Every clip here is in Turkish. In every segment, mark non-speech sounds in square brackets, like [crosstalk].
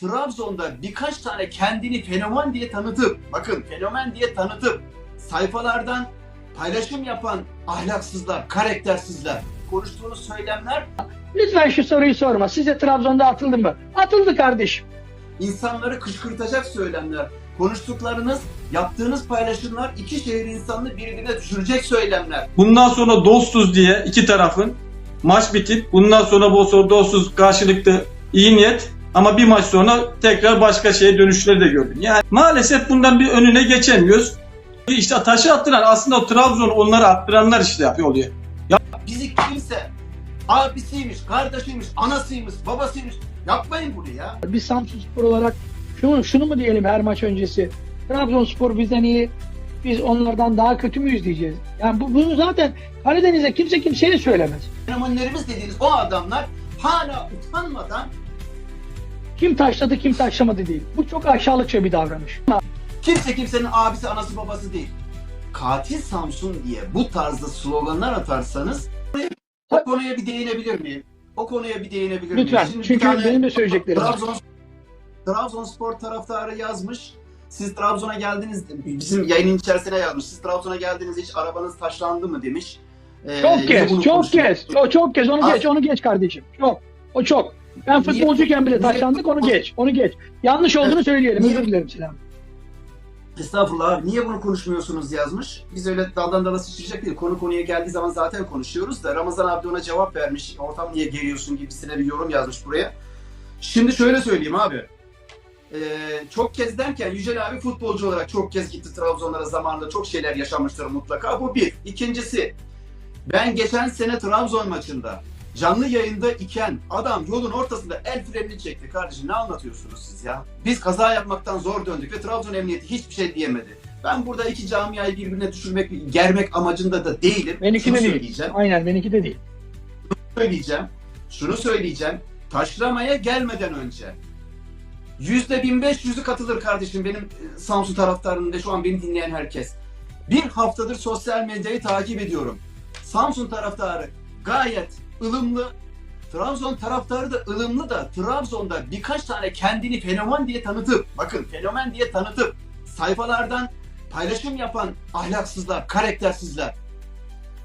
Trabzon'da birkaç tane kendini fenomen diye tanıtıp, bakın fenomen diye tanıtıp sayfalardan paylaşım yapan ahlaksızlar, karaktersizler, konuştuğunuz söylemler Lütfen şu soruyu sorma. Size Trabzon'da atıldı mı? Atıldı kardeşim. insanları kışkırtacak söylemler, konuştuklarınız, yaptığınız paylaşımlar iki şehir insanını birbirine düşürecek söylemler. Bundan sonra dostuz diye iki tarafın maç bitip bundan sonra bu dostuz karşılıklı iyi niyet ama bir maç sonra tekrar başka şeye dönüşleri de gördüm. Yani maalesef bundan bir önüne geçemiyoruz. İşte taşı attıran aslında o Trabzon onları attıranlar işte yapıyor oluyor. Bizi kimse abisiymiş, kardeşiymiş, anasıymış, babasıymış yapmayın bunu ya. Biz Samsun Spor olarak şunu, şunu mu diyelim her maç öncesi? Trabzonspor bizden iyi, biz onlardan daha kötü müyüz diyeceğiz. Yani bu, bunu zaten Karadeniz'e kimse kimseye söylemez. Fenomenlerimiz dediğiniz o adamlar hala utanmadan Kim taşladı kim taşlamadı değil. Bu çok aşağılıkça bir davranış. kimse kimsenin abisi, anası, babası değil. Katil Samsun diye bu tarzda sloganlar atarsanız o konuya bir değinebilir miyim? O konuya bir değinebilir miyim? Lütfen. Şimdi Çünkü tane- benim de söyleyeceklerim var. Trabzon Trabzonspor taraftarı yazmış. Siz Trabzon'a geldiniz, bizim yayının içerisine yazmış. Siz Trabzon'a geldiniz hiç arabanız taşlandı mı demiş. Ee, Çok kez, çok kez, o çok kez onu Az- geç, onu geç kardeşim. Çok, o çok. Ben futbolcuyken bile taşlandık, onu geç, onu geç. Yanlış olduğunu söyleyelim, özür dilerim Sinan. Estağfurullah abi niye bunu konuşmuyorsunuz yazmış. Biz öyle daldan dala sıçrayacak değil. Konu konuya geldiği zaman zaten konuşuyoruz da Ramazan abi ona cevap vermiş. Ortam niye geriyorsun gibisine bir yorum yazmış buraya. Şimdi şöyle söyleyeyim abi. Ee, çok kez derken Yücel abi futbolcu olarak çok kez gitti Trabzonlara zamanında çok şeyler yaşamıştır mutlaka. Bu bir. İkincisi ben geçen sene Trabzon maçında canlı yayında iken adam yolun ortasında el frenini çekti kardeşim ne anlatıyorsunuz siz ya? Biz kaza yapmaktan zor döndük ve Trabzon Emniyeti hiçbir şey diyemedi. Ben burada iki camiayı birbirine düşürmek, germek amacında da değilim. Benimki Şunu de değil. Aynen, benimki de değil. söyleyeceğim. Şunu söyleyeceğim. Taşlamaya gelmeden önce yüzde 1500'ü katılır kardeşim benim e, Samsun taraftarının ve şu an beni dinleyen herkes. Bir haftadır sosyal medyayı takip ediyorum. Samsun taraftarı gayet ılımlı. Trabzon taraftarı da ılımlı da Trabzon'da birkaç tane kendini fenomen diye tanıtıp bakın fenomen diye tanıtıp sayfalardan paylaşım yapan ahlaksızlar, karaktersizler.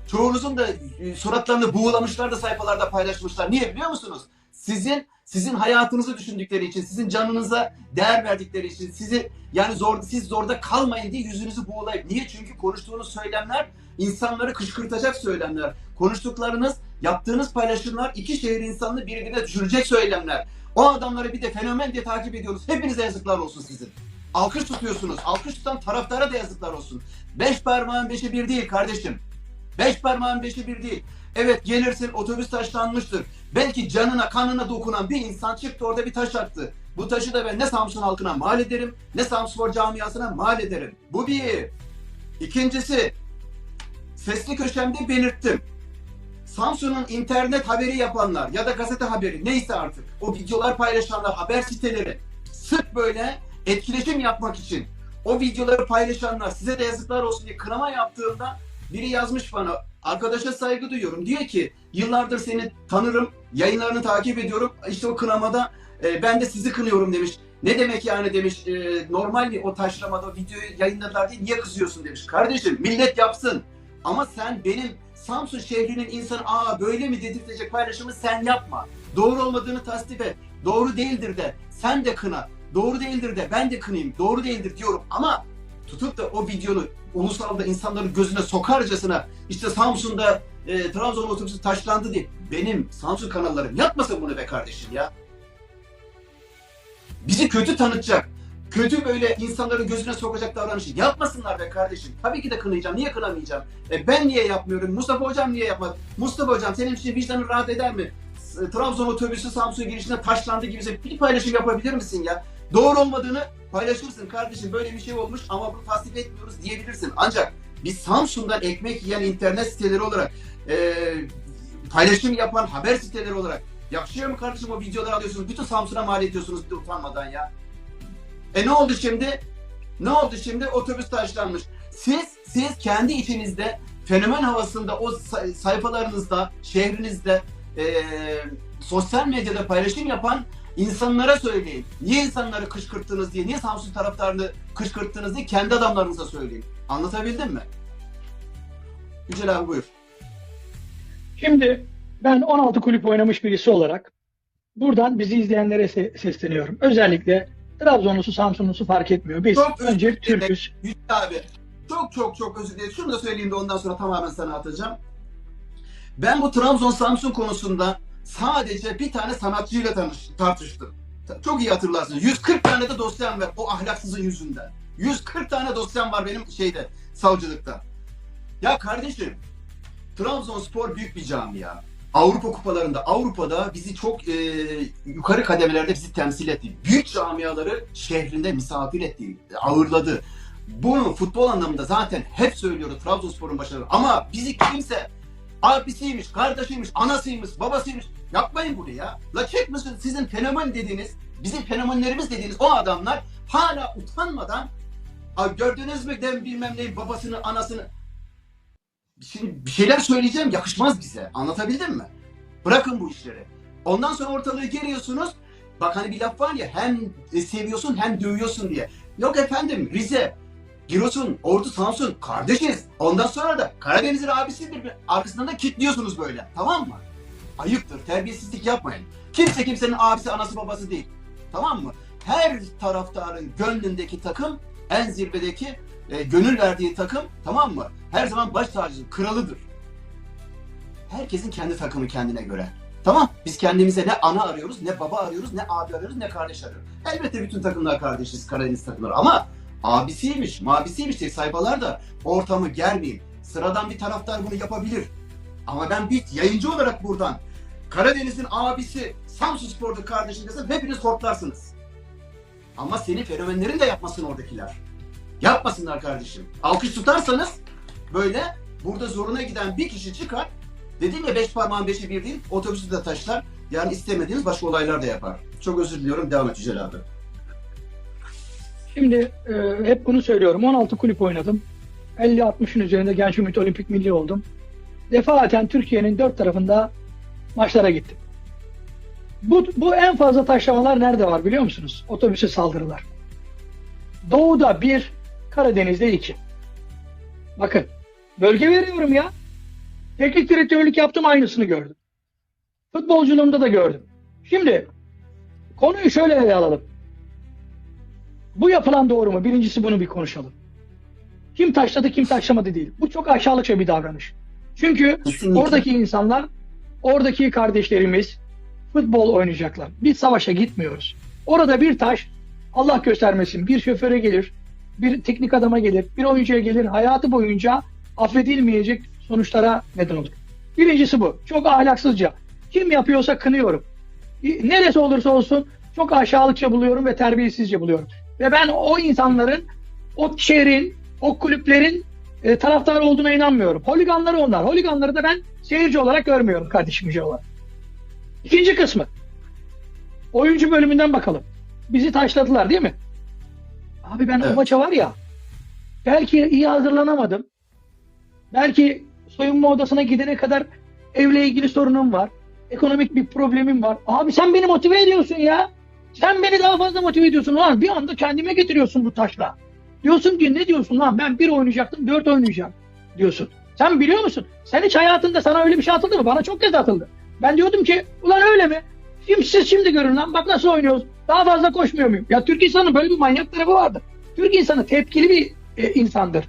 Çoğunuzun da suratlarını buğulamışlar da sayfalarda paylaşmışlar. Niye biliyor musunuz? Sizin sizin hayatınızı düşündükleri için, sizin canınıza değer verdikleri için, sizi yani zor siz zorda kalmayın diye yüzünüzü buğulayıp. Niye? Çünkü konuştuğunuz söylemler insanları kışkırtacak söylemler. Konuştuklarınız, yaptığınız paylaşımlar iki şehir insanını birbirine düşürecek söylemler. O adamları bir de fenomen diye takip ediyoruz. Hepinize yazıklar olsun sizin. Alkış tutuyorsunuz. Alkış tutan taraftara da yazıklar olsun. Beş parmağın beşi bir değil kardeşim. Beş parmağın beşi bir değil. Evet gelirsin otobüs taşlanmıştır. Belki canına kanına dokunan bir insan çıktı orada bir taş attı. Bu taşı da ben ne Samsun halkına mal ederim ne Samspor camiasına mal ederim. Bu bir. İkincisi sesli köşemde belirttim. Samsun'un internet haberi yapanlar ya da gazete haberi neyse artık o videolar paylaşanlar haber siteleri sırf böyle etkileşim yapmak için o videoları paylaşanlar size de yazıklar olsun diye kınama yaptığımda biri yazmış bana arkadaşa saygı duyuyorum. Diyor ki yıllardır seni tanırım, yayınlarını takip ediyorum. İşte o kınamada e, ben de sizi kınıyorum demiş. Ne demek yani demiş. E, normal mi o taşlamada videoyu yayınladılar diye niye kızıyorsun demiş. Kardeşim millet yapsın. Ama sen benim Samsun şehrinin insanı aa böyle mi dedirtecek paylaşımı sen yapma. Doğru olmadığını tasdip et. Doğru değildir de. Sen de kına. Doğru değildir de ben de kınayım. Doğru değildir diyorum ama tutup da o videonu ulusalda insanların gözüne sokarcasına işte Samsun'da e, Trabzon otobüsü taşlandı diye benim Samsun kanallarım yapmasın bunu be kardeşim ya. Bizi kötü tanıtacak, kötü böyle insanların gözüne sokacak davranışı yapmasınlar be kardeşim. Tabii ki de kınayacağım. Niye kınamayacağım? E, ben niye yapmıyorum? Mustafa Hocam niye yapmadı? Mustafa Hocam senin için vicdanın rahat eder mi? Trabzon otobüsü Samsun girişine taşlandı gibi bir paylaşım yapabilir misin ya? Doğru olmadığını paylaşırsın kardeşim böyle bir şey olmuş ama bunu tasdik etmiyoruz diyebilirsin. Ancak biz Samsun'dan ekmek yiyen internet siteleri olarak e, paylaşım yapan haber siteleri olarak yakışıyor mu kardeşim o videoları alıyorsunuz bütün Samsun'a mal ediyorsunuz utanmadan ya. E ne oldu şimdi? Ne oldu şimdi? Otobüs taşlanmış. Siz siz kendi içinizde fenomen havasında o say- sayfalarınızda, şehrinizde e, sosyal medyada paylaşım yapan İnsanlara söyleyin. Niye insanları kışkırttınız diye, niye Samsun taraftarını kışkırttınız diye kendi adamlarınıza söyleyin. Anlatabildim mi? Yücel abi buyur. Şimdi ben 16 kulüp oynamış birisi olarak buradan bizi izleyenlere se- sesleniyorum. Özellikle Trabzonlusu, Samsunlusu fark etmiyor. Biz Çok önce. Türk'üz. Yücel abi çok çok çok özür dilerim. Şunu da söyleyeyim de ondan sonra tamamen sana atacağım. Ben bu Trabzon Samsun konusunda sadece bir tane sanatçıyla tanış, tartıştım. Çok iyi hatırlarsınız. 140 tane de dosyam var o ahlaksızın yüzünden. 140 tane dosyam var benim şeyde savcılıkta. Ya kardeşim Trabzonspor büyük bir camia. Avrupa kupalarında, Avrupa'da bizi çok e, yukarı kademelerde bizi temsil etti. Büyük camiaları şehrinde misafir etti, ağırladı. Bunu futbol anlamında zaten hep söylüyoruz Trabzonspor'un başarıları. Ama bizi kimse abisiymiş, kardeşiymiş, anasıymış, babasıymış yapmayın bunu ya. La çekmesin sizin fenomen dediğiniz, bizim fenomenlerimiz dediğiniz o adamlar hala utanmadan "Ay gördünüz mü dem bilmem neyin babasını, anasını Şimdi bir şeyler söyleyeceğim yakışmaz bize. Anlatabildim mi? Bırakın bu işleri. Ondan sonra ortalığı geriyorsunuz. Bak hani bir laf var ya hem seviyorsun hem dövüyorsun diye. Yok efendim Rize, Giresun, Ordu, Samsun kardeşiz. Ondan sonra da Karadeniz'in abisidir. Arkasından da kitliyorsunuz böyle. Tamam mı? Ayıptır. Terbiyesizlik yapmayın. Kimse kimsenin abisi, anası, babası değil. Tamam mı? Her taraftarın gönlündeki takım en zirvedeki e, gönül verdiği takım tamam mı? Her zaman baş tacı, kralıdır. Herkesin kendi takımı kendine göre. Tamam. Biz kendimize ne ana arıyoruz, ne baba arıyoruz, ne abi arıyoruz, ne kardeş arıyoruz. Elbette bütün takımlar kardeşiz, Karadeniz takımları ama abisiymiş, mabisiymiş diye sayfalar da ortamı germeyin. Sıradan bir taraftar bunu yapabilir. Ama ben bir yayıncı olarak buradan Karadeniz'in abisi Samsun Spor'da kardeşim desem hepiniz hortlarsınız. Ama senin fenomenlerin de yapmasın oradakiler. Yapmasınlar kardeşim. Alkış tutarsanız böyle burada zoruna giden bir kişi çıkar. Dedim ya beş parmağın beşi bir değil. Otobüsü de taşlar. Yani istemediğiniz başka olaylar da yapar. Çok özür diliyorum. Devam et Yücel abi. Şimdi e, hep bunu söylüyorum. 16 kulüp oynadım. 50-60'ın üzerinde Genç Ümit Olimpik Milli oldum. Defaten Türkiye'nin dört tarafında maçlara gittim. Bu, bu en fazla taşlamalar nerede var biliyor musunuz? Otobüse saldırılar. Doğu'da bir, Karadeniz'de iki. Bakın, bölge veriyorum ya. Teknik direktörlük yaptım aynısını gördüm. Futbolculuğumda da gördüm. Şimdi konuyu şöyle ele alalım. Bu yapılan doğru mu? Birincisi bunu bir konuşalım. Kim taşladı kim taşlamadı değil. Bu çok aşağılıkça bir davranış. Çünkü Kesinlikle. oradaki insanlar, oradaki kardeşlerimiz futbol oynayacaklar. Biz savaşa gitmiyoruz. Orada bir taş Allah göstermesin bir şoföre gelir, bir teknik adama gelir, bir oyuncuya gelir hayatı boyunca affedilmeyecek sonuçlara neden olur. Birincisi bu. Çok ahlaksızca. Kim yapıyorsa kınıyorum. Neresi olursa olsun çok aşağılıkça buluyorum ve terbiyesizce buluyorum. Ve ben o insanların, o şehrin, o kulüplerin e, taraftar olduğuna inanmıyorum. Holiganları onlar. Holiganları da ben seyirci olarak görmüyorum kardeşim Yüce olarak. İkinci kısmı. Oyuncu bölümünden bakalım. Bizi taşladılar değil mi? Abi ben Evet. o maça var ya belki iyi hazırlanamadım. Belki soyunma odasına gidene kadar evle ilgili sorunum var. Ekonomik bir problemim var. Abi sen beni motive ediyorsun ya. Sen beni daha fazla motive ediyorsun lan. Bir anda kendime getiriyorsun bu taşla. Diyorsun ki ne diyorsun lan ben bir oynayacaktım dört oynayacağım diyorsun. Sen biliyor musun? Sen hiç hayatında sana öyle bir şey atıldı mı? Bana çok kez atıldı. Ben diyordum ki ulan öyle mi? Şimdi siz şimdi görün lan bak nasıl oynuyoruz. Daha fazla koşmuyor muyum? Ya Türk insanının böyle bir manyak tarafı vardır. Türk insanı tepkili bir e, insandır.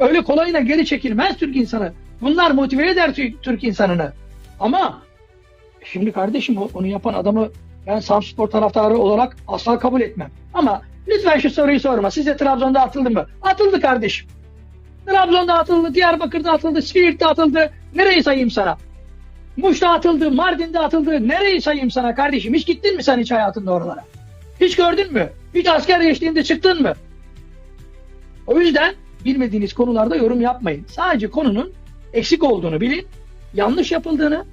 Öyle kolayına geri çekilmez Türk insanı. Bunlar motive eder Tü- Türk insanını. Ama şimdi kardeşim onu yapan adamı ben Samspor taraftarı olarak asla kabul etmem. Ama lütfen şu soruyu sorma. Size Trabzon'da atıldı mı? Atıldı kardeşim. Trabzon'da atıldı, Diyarbakır'da atıldı, Siirt'te atıldı. Nereyi sayayım sana? Muş'ta atıldı, Mardin'de atıldı. Nereyi sayayım sana kardeşim? Hiç gittin mi sen hiç hayatında oralara? Hiç gördün mü? Hiç asker geçtiğinde çıktın mı? O yüzden bilmediğiniz konularda yorum yapmayın. Sadece konunun eksik olduğunu bilin, yanlış yapıldığını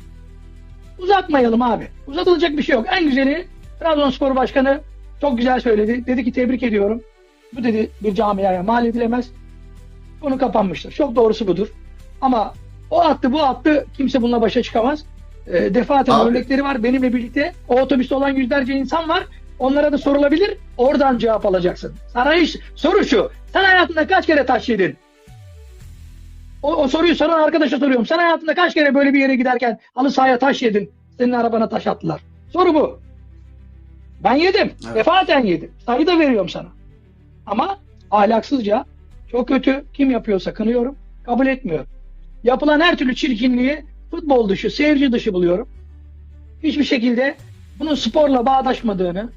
uzatmayalım abi. Uzatılacak bir şey yok. En güzeli Trabzonspor Başkanı çok güzel söyledi. Dedi ki tebrik ediyorum. Bu dedi bir camiaya mal edilemez. Konu kapanmıştır. Çok doğrusu budur. Ama o attı bu attı kimse bununla başa çıkamaz. e, defaten Abi. örnekleri var benimle birlikte. O otobüste olan yüzlerce insan var. Onlara da sorulabilir. Oradan cevap alacaksın. Sana iş, soru şu. Sen hayatında kaç kere taş yedin? O, o soruyu soran arkadaşa soruyorum. Sen hayatında kaç kere böyle bir yere giderken halı sahaya taş yedin? Senin arabana taş attılar. Soru bu. Ben yedim. Evet. Defaten yedim. Sayı da veriyorum sana. Ama ahlaksızca çok kötü kim yapıyorsa kınıyorum. Kabul etmiyorum. Yapılan her türlü çirkinliği futbol dışı, seyirci dışı buluyorum. Hiçbir şekilde bunun sporla bağdaşmadığını,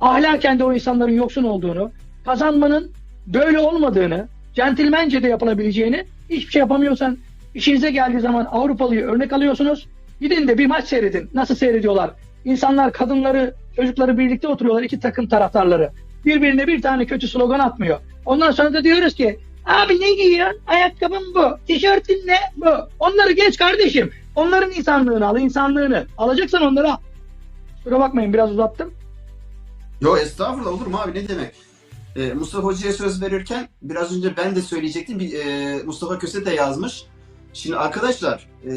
ahlaken de o insanların yoksun olduğunu, kazanmanın böyle olmadığını, centilmence de yapılabileceğini, hiçbir şey yapamıyorsan işinize geldiği zaman Avrupalıyı örnek alıyorsunuz. Gidin de bir maç seyredin. Nasıl seyrediyorlar? İnsanlar, kadınları, çocukları birlikte oturuyorlar iki takım taraftarları. Birbirine bir tane kötü slogan atmıyor. Ondan sonra da diyoruz ki abi ne giyiyorsun? Ayakkabın bu. Tişörtün ne? Bu. Onları geç kardeşim. Onların insanlığını al, insanlığını. Alacaksan onları al. Kusura bakmayın biraz uzattım. Yo estağfurullah olur mu abi ne demek? Ee, Mustafa Hoca'ya söz verirken biraz önce ben de söyleyecektim. Bir, e, Mustafa Köse de yazmış. Şimdi arkadaşlar e,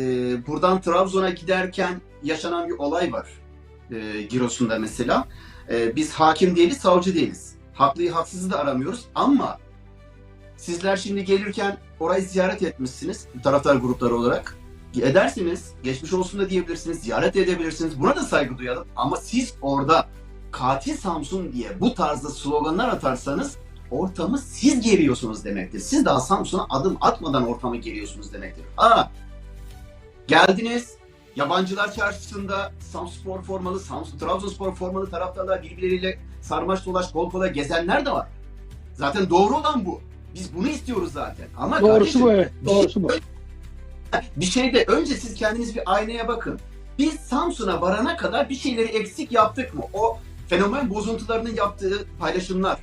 buradan Trabzon'a giderken yaşanan bir olay var. E, Giresun'da mesela. E, biz hakim değiliz, savcı değiliz. Haklıyı haksızı da aramıyoruz ama sizler şimdi gelirken orayı ziyaret etmişsiniz taraftar grupları olarak. Edersiniz, geçmiş olsun da diyebilirsiniz, ziyaret edebilirsiniz. Buna da saygı duyalım. Ama siz orada katil Samsun diye bu tarzda sloganlar atarsanız ortamı siz geriyorsunuz demektir. Siz daha Samsun'a adım atmadan ortamı geriyorsunuz demektir. Aa, geldiniz yabancılar çarşısında Samspor formalı, Samsun Trabzonspor formalı taraftarlar birbirleriyle sarmaş dolaş kol kola gezenler de var. Zaten doğru olan bu. Biz bunu istiyoruz zaten. Ama Doğrusu kardeşim, bu evet. Doğrusu bu. [laughs] bir şeyde önce siz kendiniz bir aynaya bakın. Biz Samsun'a varana kadar bir şeyleri eksik yaptık mı? O fenomen bozuntularının yaptığı paylaşımlar.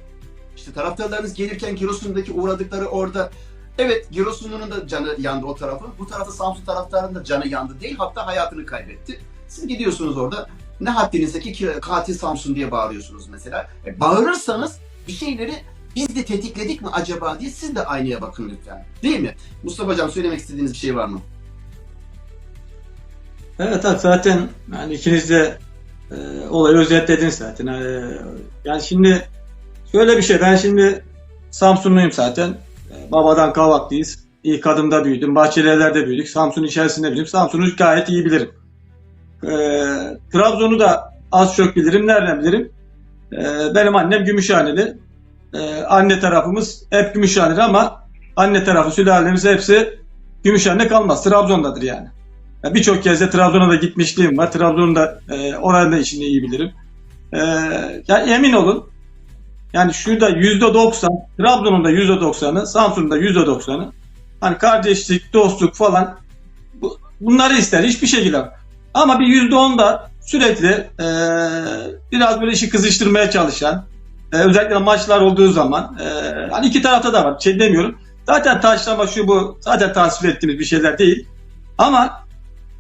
İşte taraftarlarınız gelirken Giresun'daki uğradıkları orada Evet Giresun'un da canı yandı o tarafı. Bu tarafta Samsun taraftarının da canı yandı değil. Hatta hayatını kaybetti. Siz gidiyorsunuz orada ne haddinizdeki ki- katil Samsun diye bağırıyorsunuz mesela. E, bağırırsanız bir şeyleri biz de tetikledik mi acaba diye siz de aynaya bakın lütfen. Değil mi? Mustafa Hocam söylemek istediğiniz bir şey var mı? Evet abi zaten yani ikiniz de e, olayı özetlediniz zaten. E, yani şimdi şöyle bir şey ben şimdi Samsunluyum zaten. E, babadan Kavaklıyız. İlk adımda büyüdüm. Bahçelievler'de büyüdük. Samsun içerisinde büyüdüm. Samsun'u gayet iyi bilirim. Trabzon'u da az çok bilirim. Nereden bilirim? Benim annem Gümüşhaneli. Anne tarafımız hep Gümüşhaneli ama anne tarafı sülalemiz hepsi Gümüşhane kalmaz. Trabzon'dadır yani. Ya Birçok kez de Trabzon'a da gitmişliğim var. Trabzon'un da e, oranın da işini iyi bilirim. E, yani emin olun yani şurada yüzde doksan, Trabzon'un da yüzde doksanı, Samsun'un da yüzde doksanı hani kardeşlik, dostluk falan bu, bunları ister hiçbir şekilde. Ama bir yüzde on da sürekli e, biraz böyle işi kızıştırmaya çalışan e, özellikle maçlar olduğu zaman e, hani iki tarafta da var. Şey demiyorum. Zaten taşlama şu bu zaten tasvir ettiğimiz bir şeyler değil. Ama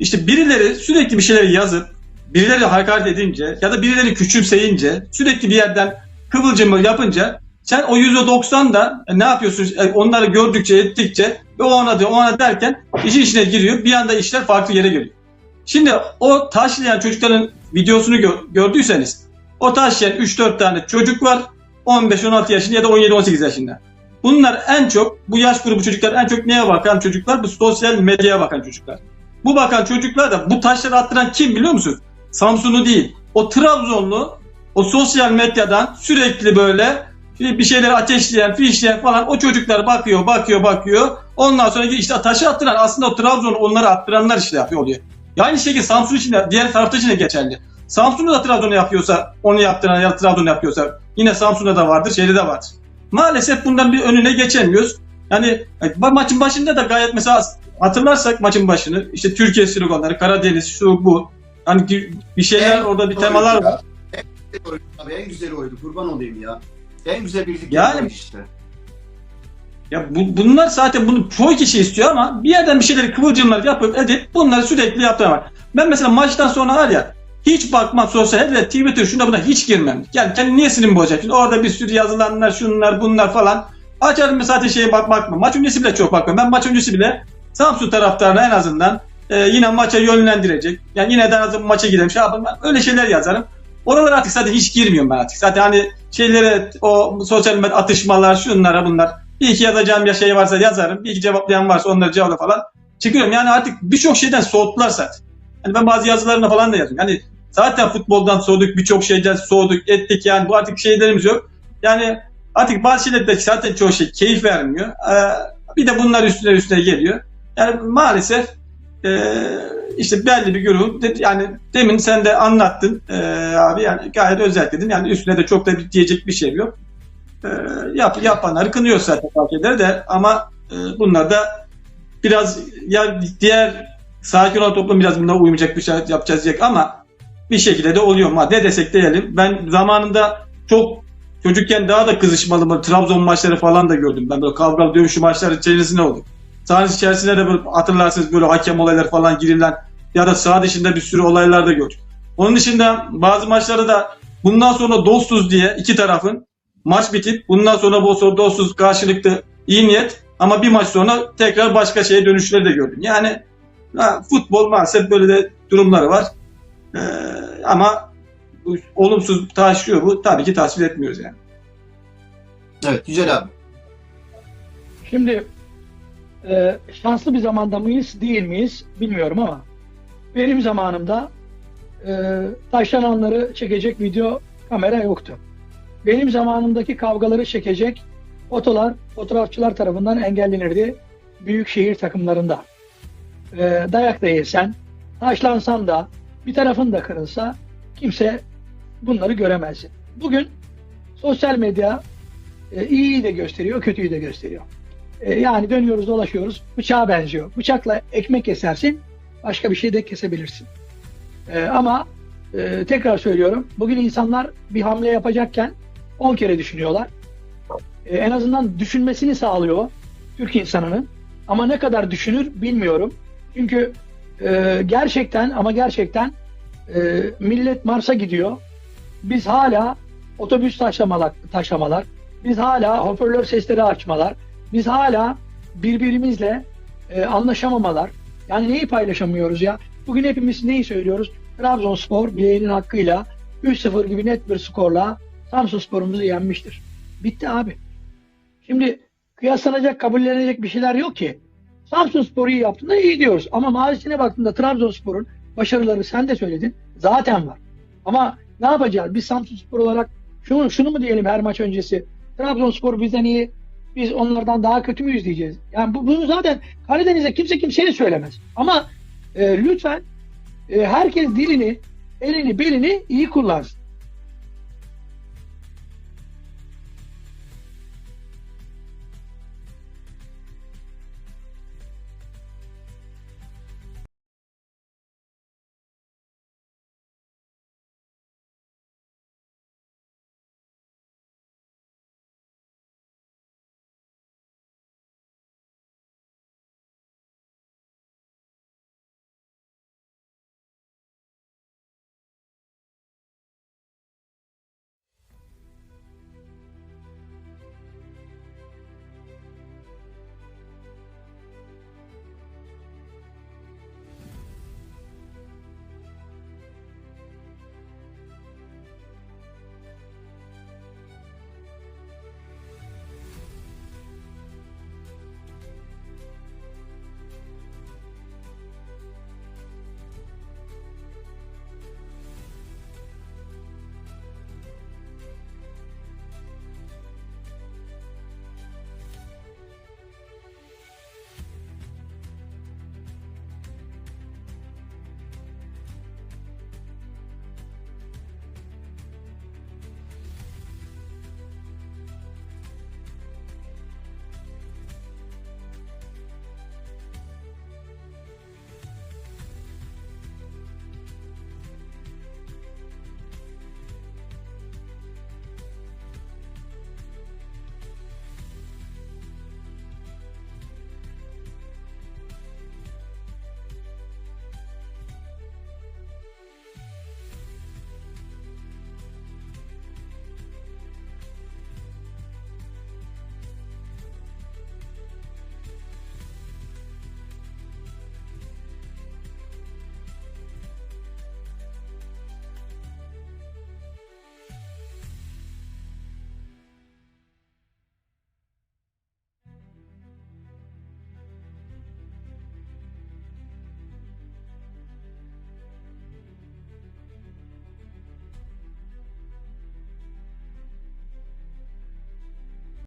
işte birileri sürekli bir şeyler yazıp birileri hakaret edince ya da birileri küçümseyince sürekli bir yerden kıvılcımı yapınca sen o %90 da e, ne yapıyorsun E, onları gördükçe ettikçe ve ona o ona derken işin içine giriyor bir anda işler farklı yere geliyor. Şimdi o taşlayan çocukların videosunu gö- gördüyseniz o taşlayan 3-4 tane çocuk var 15-16 yaşında ya da 17-18 yaşında. Bunlar en çok bu yaş grubu çocuklar en çok neye bakan çocuklar? Bu sosyal medyaya bakan çocuklar. Bu bakan çocuklar da bu taşları attıran kim biliyor musun? Samsun'u değil. O Trabzonlu o sosyal medyadan sürekli böyle bir şeyleri ateşleyen, fişleyen falan o çocuklar bakıyor, bakıyor, bakıyor. Ondan sonra işte taşı attıran aslında o Trabzon'u onları attıranlar işte yapıyor oluyor. Aynı şekilde Samsun için de diğer tarafta için de geçerli. Samsun'u da Trabzon'u yapıyorsa, onu yaptıran ya Trabzon'u yapıyorsa yine Samsun'da da vardır, şeyde de vardır. Maalesef bundan bir önüne geçemiyoruz. Yani e, ma- maçın başında da gayet mesela hatırlarsak maçın başını işte Türkiye sloganları, Karadeniz şu bu. Hani bir şeyler Evet, orada bir temalar var. Abi en güzeli oydu. Kurban olayım ya. En güzel birlik Yani- işte. Ya bu, bunlar zaten bunu çoğu kişi istiyor ama bir yerden bir şeyleri kıvılcımlar yapıp edip bunları sürekli yaptılar. Ben mesela maçtan sonra var ya hiç bakmam sosyal hele Twitter şuna buna hiç girmem. Yani kendi niye sinirimi bozacak? Şimdi orada bir sürü yazılanlar şunlar bunlar falan. Açarım zaten şeye bak bakmam. Maç öncesi bile çok bakmam. Ben maç öncesi bile Samsun taraftarına en azından e, yine maça yönlendirecek. Yani yine de azı maça gidelim. Şey yapalım. Öyle şeyler yazarım. Oralara artık zaten hiç girmiyorum ben artık. Zaten hani şeylere o sosyal medya atışmalar şunlara bunlar. Bir iki yazacağım bir şey varsa yazarım. Bir iki cevaplayan varsa onları cevapla falan. Çıkıyorum. Yani artık birçok şeyden soğuttular zaten. Hani ben bazı yazılarımda falan da yazıyorum. Yani zaten futboldan soğuduk, birçok şeyden soğuduk, ettik yani bu artık şeylerimiz yok. Yani artık bazı şeyler de zaten çoğu şey keyif vermiyor. Ee, bir de bunlar üstüne üstüne geliyor. Yani maalesef e, işte belli bir de- yani demin sen de anlattın e, abi yani gayet özetledin. Yani üstüne de çok da bir diyecek bir şey yok. E, yap, yapanları kınıyor zaten eder de ama e, bunlar da biraz ya diğer sakin olan toplum biraz buna uymayacak bir şey yapacağız diyecek ama bir şekilde de oluyor ama ne desek diyelim. Ben zamanında çok çocukken daha da kızışmalı Trabzon maçları falan da gördüm. Ben böyle kavgalı dövüşü maçları içerisinde oldum. Saha içerisinde de böyle hatırlarsınız böyle hakem olaylar falan girilen ya da saha dışında bir sürü olaylar da gördük. Onun dışında bazı maçlarda da bundan sonra dostuz diye iki tarafın maç bitip bundan sonra bu sonra dostuz karşılıklı iyi niyet ama bir maç sonra tekrar başka şeye dönüşleri de gördüm. Yani ha, futbol maalesef böyle de durumları var. Ee, ama bu olumsuz taşıyor bu. Tabii ki tasvir etmiyoruz yani. Evet Yücel abi. Şimdi e, şanslı bir zamanda mıyız değil miyiz bilmiyorum ama benim zamanımda e, taşlananları çekecek video kamera yoktu. Benim zamanımdaki kavgaları çekecek fotolar fotoğrafçılar tarafından engellenirdi büyük şehir takımlarında. E, dayak da yesen, taşlansan da bir tarafın da kırılsa kimse bunları göremez. Bugün sosyal medya e, iyiyi de gösteriyor, kötüyü de gösteriyor. E, yani dönüyoruz dolaşıyoruz bıçağa benziyor. Bıçakla ekmek kesersin başka bir şey de kesebilirsin. E, ama e, tekrar söylüyorum bugün insanlar bir hamle yapacakken 10 kere düşünüyorlar. En azından düşünmesini sağlıyor Türk insanının. Ama ne kadar düşünür bilmiyorum. Çünkü gerçekten ama gerçekten millet Mars'a gidiyor. Biz hala otobüs taşlamalar, taşlamalar, biz hala hoparlör sesleri açmalar, biz hala birbirimizle e, anlaşamamalar. Yani neyi paylaşamıyoruz ya? Bugün hepimiz neyi söylüyoruz? Trabzonspor bileğinin hakkıyla 3-0 gibi net bir skorla Samsunspor'umuzu yenmiştir. Bitti abi. Şimdi kıyaslanacak, kabullenecek bir şeyler yok ki. Samsunspor iyi yaptığında iyi diyoruz. Ama mazisine baktığında Trabzonspor'un başarıları sen de söyledin. Zaten var. Ama ne yapacağız? Biz Samsunspor olarak şunu, şunu mu diyelim her maç öncesi? Trabzonspor bizden iyi, biz onlardan daha kötü müyüz diyeceğiz. Yani bu, bunu zaten Karadeniz'de kimse kimseye söylemez. Ama e, lütfen e, herkes dilini, elini, belini iyi kullansın.